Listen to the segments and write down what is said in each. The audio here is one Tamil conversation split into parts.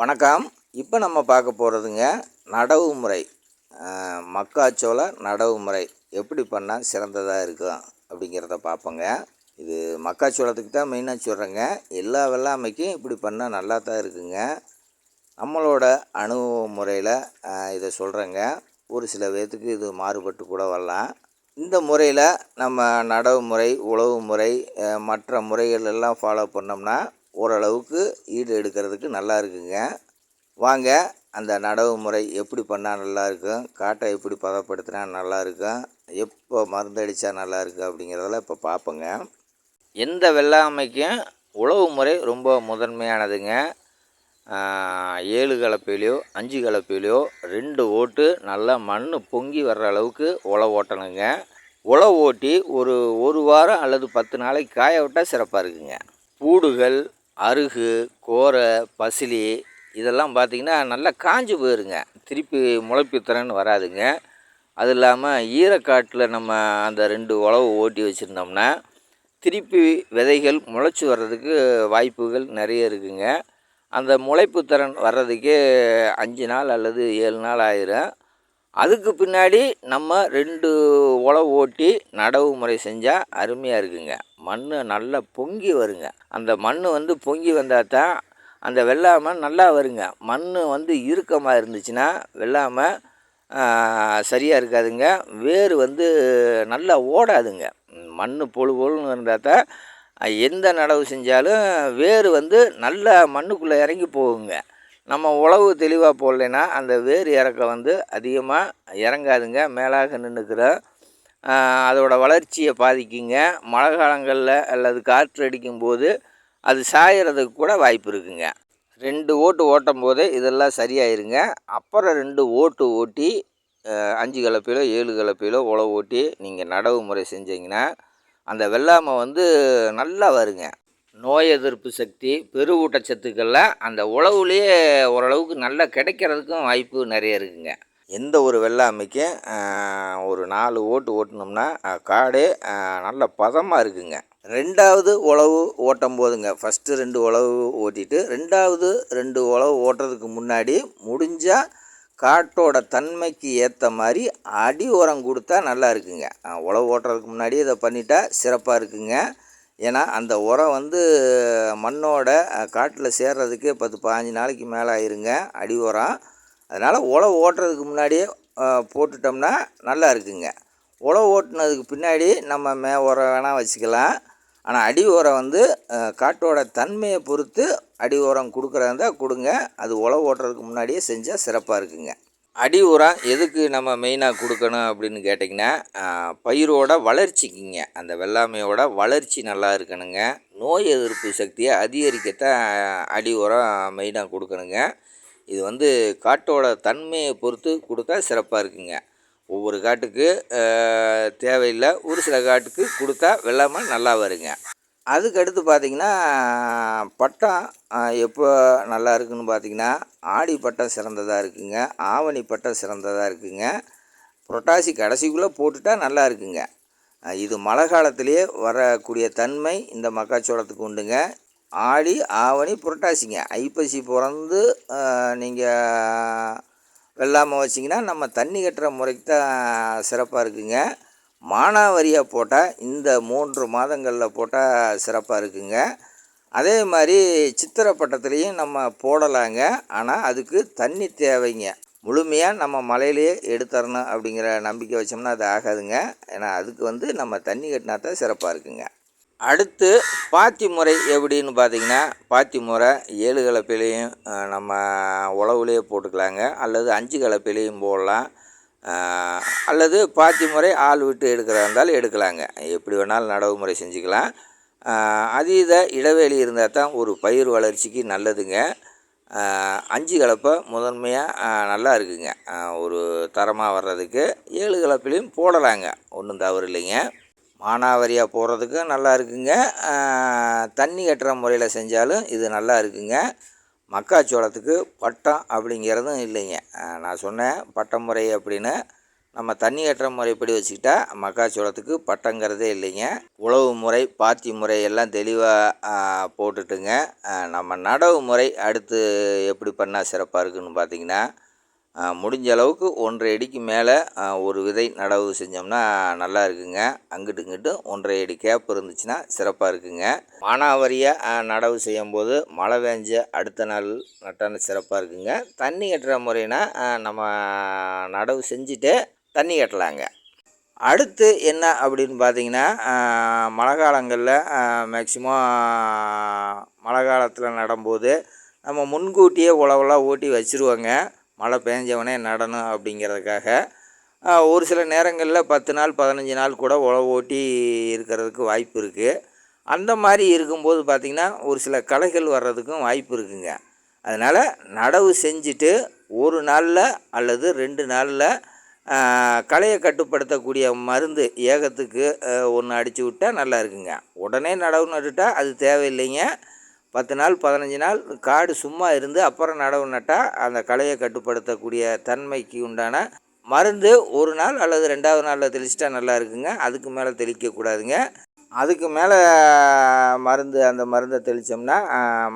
வணக்கம். இப்போ நம்ம பார்க்க போகிறதுங்க நடவு முறை. மக்காச்சோள நடவு முறை. எப்படி பண்ணால் சிறந்ததாக இருக்கும் அப்படிங்கிறத பார்ப்போங்க. இது மக்காச்சோளத்துக்கு தான் மெயினாக சொல்கிறேங்க எல்லா வெள்ளாமைக்கும் இப்படி பண்ணால் நல்லா தான் இருக்குங்க. நம்மளோட அனுபவ முறையில் இதை சொல்கிறேங்க ஒரு சில பேர்த்துக்கு இது மாறுபட்டு கூட வரலாம். இந்த முறையில் நம்ம நடவு முறை உழவு முறை மற்ற முறைகள் எல்லாம் ஃபாலோ பண்ணோம்னா ஓரளவுக்கு ஈடு எடுக்கிறதுக்கு நல்லா இருக்குங்க. வாங்க அந்த நடவு முறை எப்படி பண்ணால் நல்லாயிருக்கும் காட்டை எப்படி பதப்படுத்தினா நல்லாயிருக்கும் எப்போ மருந்தடித்தா நல்லாயிருக்கும் அப்படிங்கிறதெல்லாம் இப்போ பார்ப்போங்க. எந்த வெள்ளாமைக்கும் உழவு முறை ரொம்ப முதன்மையானதுங்க. ஏழு கலப்பையிலையோ அஞ்சு கலப்பையிலையோ ரெண்டு ஓட்டு நல்லா மண் பொங்கி வர்ற அளவுக்கு உழவு ஓட்டணுங்க. உழவு ஓட்டி ஒரு ஒரு வாரம் அல்லது பத்து நாளைக்கு காய விட்டால் சிறப்பாக இருக்குங்க. பூடுகள் அருகு கோரை பசிலி இதெல்லாம் பார்த்திங்கன்னா நல்லா காஞ்சு போயிருங்க. திருப்பி முளைப்பு திறன் வராதுங்க. அது இல்லாமல் ஈரக்காட்டில் நம்ம அந்த ரெண்டு உழவு ஓட்டி வச்சுருந்தோம்னா திருப்பி விதைகள் முளைச்சி வர்றதுக்கு வாய்ப்புகள் நிறைய இருக்குங்க. அந்த முளைப்பு திறன் வர்றதுக்கே அஞ்சு நாள் அல்லது ஏழு நாள் ஆயிரும். அதுக்கு பின்னாடி நம்ம ரெண்டு உழவு ஓட்டி நடவு முறை செஞ்சால் அருமையாக இருக்குங்க. மண் நல்லா பொங்கி வருங்க. அந்த மண் வந்து பொங்கி வந்தால் தான் அந்த வெள்ளாமை நல்லா வருங்க. மண் வந்து இறுக்கமாக இருந்துச்சுன்னா வெள்ளாமை சரியாக இருக்காதுங்க. வேர் வந்து நல்லா ஓடாதுங்க. மண் பொழு பொழுன்னு இருந்தால் தான் எந்த நடவு செஞ்சாலும் வேர் வந்து நல்லா மண்ணுக்குள்ளே இறங்கி போகுங்க. நம்ம உழவு தெளிவாக போடலைன்னா அந்த வேர் இறக்க வந்து அதிகமாக இறங்காதுங்க. மேலாக நின்றுக்கிறோம் அதோடய வளர்ச்சியை பாதிக்குங்க. மழை காலங்களில் அல்லது காற்று அடிக்கும்போது அது சாயறதுக்கு கூட வாய்ப்பு இருக்குங்க. ரெண்டு ஓட்டு ஓட்டும் போதே இதெல்லாம் சரியாயிருங்க. அப்புறம் ரெண்டு ஓட்டு ஓட்டி அஞ்சு கலப்பையிலோ ஏழு கலப்பையிலோ உழவு ஓட்டி நீங்கள் நடவு முறை செஞ்சீங்கன்னா அந்த வெள்ளாமை வந்து நல்லா வருங்க. நோய் எதிர்ப்பு சக்தி பெரு பெருவூட்டச்சத்துக்கள்லாம் அந்த உழவுலேயே ஓரளவுக்கு நல்லா கிடைக்கிறதுக்கும் வாய்ப்பு நிறைய இருக்குங்க. எந்த ஒரு வெள்ளாமைக்கும் ஒரு நாலு ஓட்டு ஓட்டினோம்னா காடு நல்ல பதமாக இருக்குங்க. ரெண்டாவது உழவு ஓட்டும் போதுங்க. ஃபஸ்ட்டு ரெண்டு உழவு ஓட்டிட்டு ரெண்டாவது ரெண்டு உழவு ஓட்டுறதுக்கு முன்னாடி முடிஞ்சால் காட்டோட தன்மைக்கு ஏற்ற மாதிரி அடி உரம் கொடுத்தா நல்லா இருக்குங்க. உழவு ஓட்டுறதுக்கு முன்னாடி இதை பண்ணிட்டா சிறப்பாக இருக்குங்க. ஏன்னா அந்த உரம் வந்து மண்ணோட காட்டில் சேர்றதுக்கே பத்து பாஞ்சு நாளைக்கு மேலே ஆயிருங்க அடி உரம். அதனால் உழவு ஓட்டுறதுக்கு முன்னாடியே போட்டுட்டோம்னா நல்லா இருக்குங்க. உழவு ஓட்டுனதுக்கு பின்னாடி நம்ம மே உரம் வேணால் வச்சுக்கலாம். ஆனால் அடி உரம் வந்து காட்டோட தன்மையை பொறுத்து அடி உரம் கொடுக்குறதா இருந்தால் கொடுங்க. அது உழவு ஓட்டுறதுக்கு முன்னாடியே செஞ்சால் சிறப்பாக இருக்குங்க. அடி உரம் எதுக்கு நம்ம மெயினாக கொடுக்கணும் அப்படின்னு கேட்டிங்கன்னா பயிரோட வளர்ச்சிக்குங்க. அந்த வெள்ளாமையோட வளர்ச்சி நல்லா இருக்கணுங்க. நோய் எதிர்ப்பு சக்தியை அதிகரிக்கத்தான் அடி உரம் மெயினாக கொடுக்கணுங்க. இது வந்து காட்டோட தன்மையை பொறுத்து கொடுத்தா சிறப்பாக இருக்குங்க. ஒவ்வொரு காட்டுக்கு தேவையில்லை. ஒரு சில காட்டுக்கு கொடுத்தா வெள்ளாமை நல்லா வருங்க. அதுக்கடுத்து பார்த்திங்கன்னா பட்டம் எப்போ நல்லா இருக்குன்னு பார்த்தீங்கன்னா ஆடி பட்டம் சிறந்ததாக இருக்குங்க. ஆவணி பட்டம் சிறந்ததாக இருக்குங்க. புரட்டாசி கடைசிக்குள்ளே போட்டுட்டா நல்லா இருக்குங்க. இது மழை காலத்திலேயே வரக்கூடிய தன்மை இந்த மக்காச்சோளத்துக்கு உண்டுங்க. ஆடி ஆவணி புரட்டாசிங்க. ஐப்பசி பிறந்து நீங்கள் வெள்ளாமல் வச்சிங்கன்னா நம்ம தண்ணி கட்டுற முறைக்கு தான் சிறப்பாக இருக்குங்க. மானாவாரியாக போட்டால் இந்த மூன்று மாதங்களில் போட்டால் சிறப்பாக இருக்குங்க. அதே மாதிரி சித்திரை பட்டத்துலேயும் நம்ம போடலாங்க. ஆனால் அதுக்கு தண்ணி தேவைங்க. முழுமையாக நம்ம மலையிலேயே எடுத்துறணும் அப்படிங்கிற நம்பிக்கை வச்சோம்னா அது ஆகாதுங்க. ஏன்னா அதுக்கு வந்து நம்ம தண்ணி கட்டினா தான் சிறப்பாக இருக்குங்க. அடுத்து பாத்தி முறை எப்படின்னு பார்த்தீங்கன்னா பாத்தி முறை ஏழு கலப்பிலையும் நம்ம உழவுலேயே போட்டுக்கலாங்க. அல்லது அஞ்சு கலப்பிலையும் போடலாம். அல்லது பாத்தி முறை ஆள் விட்டு எடுக்கிறதா இருந்தாலும் எடுக்கலாங்க. எப்படி வேணாலும் நடவு முறை செஞ்சுக்கலாம். அதீத இடைவெளி இருந்தால் தான் ஒரு பயிர் வளர்ச்சிக்கு நல்லதுங்க. அஞ்சு கலப்பை முதன்மையாக நல்லா இருக்குங்க. ஒரு தரமாக வர்றதுக்கு ஏழு கலப்பிலையும் போடலாங்க. ஒன்றும் தவறு இல்லைங்க. மானாவரியாக போடுறதுக்கும் நல்லா இருக்குங்க. தண்ணி கட்டுற முறையில் செஞ்சாலும் இது நல்லா இருக்குங்க. மக்காச்சோளத்துக்கு பட்டம் அப்படிங்கிறதும் இல்லைங்க. நான் சொன்னேன் பட்டம் முறை அப்படின்னு. நம்ம தண்ணி கட்டுற முறைப்படி வச்சுக்கிட்டா மக்காச்சோளத்துக்கு பட்டங்கிறதே இல்லைங்க. உழவு முறை பாத்தி முறை எல்லாம் தெளிவாக போட்டுட்டுங்க. நம்ம நடவு முறை அடுத்து எப்படி பண்ணால் சிறப்பாக இருக்குன்னு பார்த்தீங்கன்னா முடிஞ்ச அளவுக்கு ஒன்றரை அடிக்கு மேலே ஒரு விதை நடவு செஞ்சோம்னா நல்லா இருக்குங்க. அங்கிட்டு இங்கிட்டு ஒன்றரை அடி கேப் இருந்துச்சுன்னா சிறப்பாக இருக்குங்க. மானாவாரியாக நடவு செய்யும்போது மழை பெஞ்ச அடுத்த நாள் நட்டான சிறப்பாக இருக்குங்க. தண்ணி கட்டுற முறைனா நம்ம நடவு செஞ்சுட்டு தண்ணி கட்டலாங்க. அடுத்து என்ன அப்படின்னு பார்த்தீங்கன்னா மழை காலங்களில் மேக்சிமம் மழை காலத்தில் நடும்போது நம்ம முன்கூட்டியே உழவெல்லாம் ஓட்டி வச்சுருவோங்க. மழை பெஞ்சவனே நடணும் அப்படிங்கிறதுக்காக ஒரு சில நேரங்களில் பத்து நாள் பதினஞ்சு நாள் கூட உழவு ஓட்டி இருக்கிறதுக்கு வாய்ப்பு இருக்குது அந்த மாதிரி இருக்கும்போது பார்த்திங்கன்னா ஒரு சில களைகள் வர்றதுக்கும் வாய்ப்பு இருக்குங்க. அதனால் நடவு செஞ்சுட்டு ஒரு நாளில் அல்லது ரெண்டு நாளில் களையை கட்டுப்படுத்தக்கூடிய மருந்து ஏகத்துக்கு ஒன்று அடித்து விட்டால் நல்லா இருக்குங்க. உடனே நடவு நட்டுட்டால் அது தேவையில்லைங்க. பத்து நாள் பதினஞ்சு நாள் காடு சும்மா இருந்து அப்புறம் நடவு நட்டால் அந்த களையை கட்டுப்படுத்தக்கூடிய தன்மைக்கு உண்டான மருந்து ஒரு நாள் அல்லது ரெண்டாவது நாளில் தெளிச்சிட்டா நல்லா இருக்குங்க. அதுக்கு மேலே தெளிக்கக்கூடாதுங்க அதுக்கு மேலே மருந்து அந்த மருந்தை தெளித்தோம்னா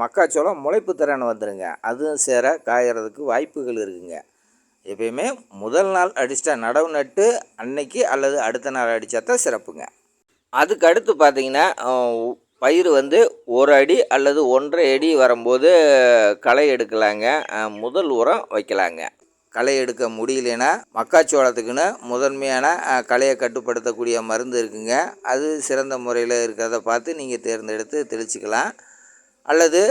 மக்காச்சோளம் முளைப்பு திறன் வந்துடுங்க அதுவும் சேர காயறதுக்கு வாய்ப்புகள் இருக்குங்க. எப்பயுமே முதல் நாள் அடிச்சிட்டா நடவு நட்டு அன்னைக்கு அல்லது அடுத்த நாள் அடித்தா தான் சிறப்புங்க. அதுக்கு அடுத்து பார்த்தீங்கன்னா பயிர் வந்து ஒரு அடி அல்லது ஒன்றரை அடி வரும்போது களை எடுக்கலாங்க. முதல் உரம் வைக்கலாங்க. களை எடுக்க முடியலனா மக்காச்சோளத்துக்குன்னு முதன்மையான களையை கட்டுப்படுத்தக்கூடிய மருந்து இருக்குங்க. அது சிறந்த முறையில் இருக்கிறத பார்த்து நீங்கள் தேர்ந்தெடுத்து தெளிச்சிக்கலாம். அல்லது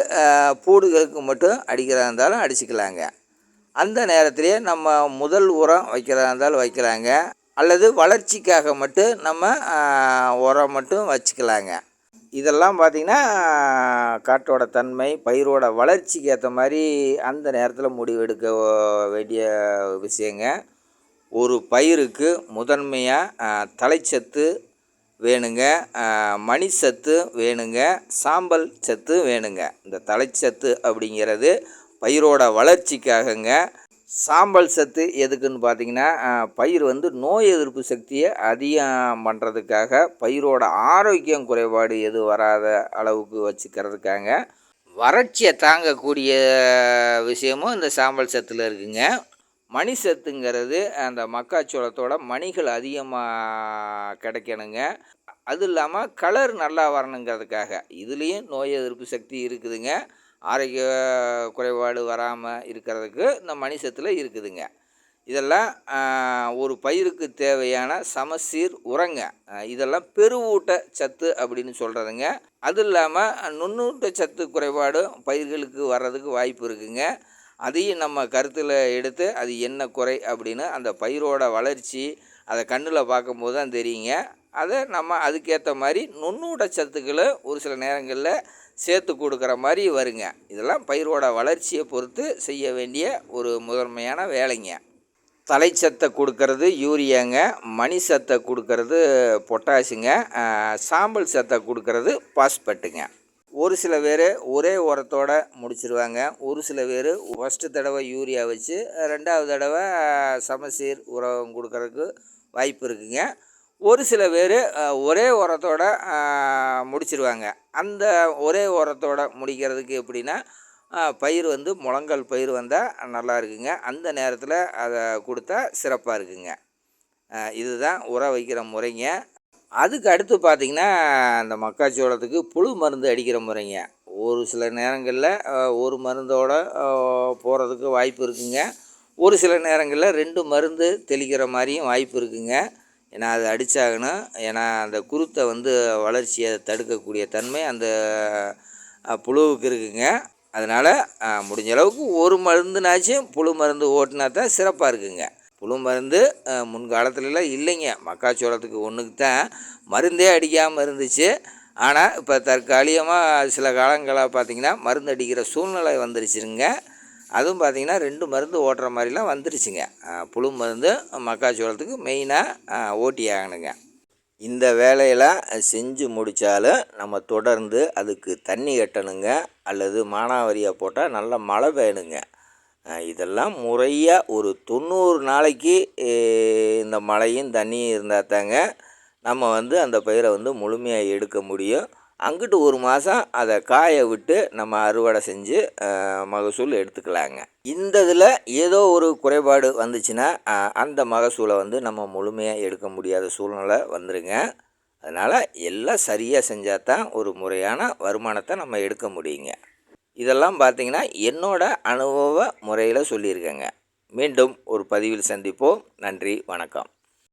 பூடுகளுக்கு மட்டும் அடிக்கிறதா இருந்தாலும் அடிச்சுக்கலாங்க. அந்த நேரத்திலேயே நம்ம முதல் உரம் வைக்கிறதா இருந்தாலும் வைக்கலாங்க. அல்லது வளர்ச்சிக்காக மட்டும் நம்ம உரம் மட்டும் வச்சுக்கலாங்க. இதெல்லாம் பார்த்திங்கன்னா காட்டோட தன்மை பயிரோட வளர்ச்சிக்கு ஏற்ற மாதிரி அந்த நேரத்தில் முடிவெடுக்க வேண்டிய விஷயங்க. ஒரு பயிருக்கு முதன்மையாக தலைச்சத்து வேணுங்க மணிச்சத்து வேணுங்க சாம்பல் சத்து வேணுங்க. இந்த தலைச்சத்து அப்படிங்கிறது பயிரோட வளர்ச்சிக்காகங்க சாம்பல் சத்து எதுக்குன்னு பார்த்தீங்கன்னா பயிர் வந்து நோய் எதிர்ப்பு சக்தியை அதிகம் பண்ணுறதுக்காக பயிரோட ஆரோக்கியம் குறைபாடு எது வராத அளவுக்கு வச்சுக்கிறதுக்காக வறட்சியை தாங்கக்கூடிய விஷயமும் இந்த சாம்பல் சத்தில் இருக்குங்க. மணி சத்துங்கிறது அந்த மக்காச்சோளத்தோட மணிகள் அதிகமாக கிடைக்கணுங்க. அது இல்லாமல் கலர் நல்லா வரணுங்கிறதுக்காக. இதுலேயும் நோய் எதிர்ப்பு சக்தி இருக்குதுங்க. ஆரோக்கிய குறைபாடு வராமல் இருக்கிறதுக்கு இந்த மணி சத்தில் இருக்குதுங்க. இதெல்லாம் ஒரு பயிருக்கு தேவையான சமசீர் உரங்க இதெல்லாம் பெருவூட்ட சத்து அப்படின்னு சொல்கிறதுங்க அது இல்லாமல் நுண்ணூட்ட சத்து குறைபாடு பயிர்களுக்கு வர்றதுக்கு வாய்ப்பு இருக்குங்க. அதையும் நம்ம கருத்தில் எடுத்து அது என்ன குறை அப்படின்னு அந்த பயிரோட வளர்ச்சி அதை கண்ணில் பார்க்கும்போது தான் தெரியுங்க. அதை நம்ம அதுக்கேற்ற மாதிரி நுண்ணூட்ட சத்துக்களை ஒரு சில நேரங்களில் சேர்த்து கொடுக்குற மாதிரி வருங்க. இதெல்லாம் பயிரோட வளர்ச்சியை பொறுத்து செய்ய வேண்டிய ஒரு முதன்மையான வேலைங்க. தலைச்சத்தை கொடுக்கறது யூரியாங்க மணி சத்தை கொடுக்கறது பொட்டாசுங்க சாம்பல் சத்தை கொடுக்கறது பாஸ்பட்டுங்க. ஒரு சில பேர் ஒரே உரத்தோட முடிச்சிருவாங்க. ஒரு சில பேர் ஃபஸ்ட்டு தடவை யூரியா வச்சு ரெண்டாவது தடவை சமசீர் உரம் கொடுக்கறதுக்கு வாய்ப்பு இருக்குங்க. ஒரு சில பேர் ஒரே உரத்தோட முடிச்சிருவாங்க. அந்த ஒரே உரத்தோட முடிக்கிறதுக்கு எப்படின்னா பயிர் வந்து முழங்கால் பயிர் வந்தால் நல்லா இருக்குங்க. அந்த நேரத்தில் அதை கொடுத்தா சிறப்பாக இருக்குங்க. இதுதான் உரம் வைக்கிற முறைங்க. அதுக்கு அடுத்து பார்த்திங்கன்னா அந்த மக்காச்சோளத்துக்கு புழு மருந்து அடிக்கிற முறைங்க. ஒரு சில நேரங்களில் ஒரு மருந்தோட போகிறதுக்கு வாய்ப்பு இருக்குங்க. ஒரு சில நேரங்களில் ரெண்டு மருந்து தெளிக்கிற மாதிரியும் வாய்ப்பு இருக்குங்க. ஏன்னா அது அடித்தாகணும் ஏன்னா அந்த குருத்தை வந்து வளர்ச்சியை தடுக்கக்கூடிய தன்மை அந்த புழுவுக்கு இருக்குங்க. அதனால் முடிஞ்ச அளவுக்கு ஒரு மருந்துனாச்சும் புழு மருந்து ஓட்டினா தான் சிறப்பாக இருக்குங்க. புழு மருந்து முன்காலத்துலலாம் இல்லைங்க. மக்காச்சோளத்துக்கு ஒன்றுக்கு தான் மருந்தே அடிக்காமல் இருந்துச்சு. ஆனால் இப்போ தற்காலிகமாக சில காலங்களாக பார்த்திங்கன்னா மருந்து அடிக்கிற சூழ்நிலை வந்துருச்சுங்க. அதுவும் பார்த்திங்கன்னா ரெண்டு மருந்து ஓட்டுற மாதிரிலாம் வந்துருச்சுங்க. புழு மருந்து மக்காச்சோளத்துக்கு மெயினாக ஓட்டி ஆகணுங்க. இந்த வேலையெல்லாம் செஞ்சு முடித்தாலும் நம்ம தொடர்ந்து அதுக்கு தண்ணி கட்டணுங்க. அல்லது மானாவரியாக போட்டால் நல்ல மழை வேணுங்க இதெல்லாம் முறையாக ஒரு தொண்ணூறு நாளைக்கு இந்த மழையும் தண்ணியும் இருந்தால் தாங்க நம்ம வந்து அந்த பயிரை வந்து முழுமையாக எடுக்க முடியும். அங்கிட்டு ஒரு மாதம் அதை காய விட்டு நம்ம அறுவடை செஞ்சு மகசூல் எடுத்துக்கலாங்க. இந்த இதில் ஏதோ ஒரு குறைபாடு வந்துச்சுன்னா அந்த மகசூலை வந்து நம்ம முழுமையாக எடுக்க முடியாத சூழ்நிலை வந்துருங்க. அதனால் எல்லாம் சரியாக செஞ்சால் தான் ஒரு முறையான வருமானத்தை நம்ம எடுக்க முடியுங்க. இதெல்லாம் பார்த்தீங்கன்னா என்னோட அனுபவ முறையில் சொல்லியிருக்கேங்க. மீண்டும் ஒரு பதிவில் சந்திப்போம். நன்றி வணக்கம்.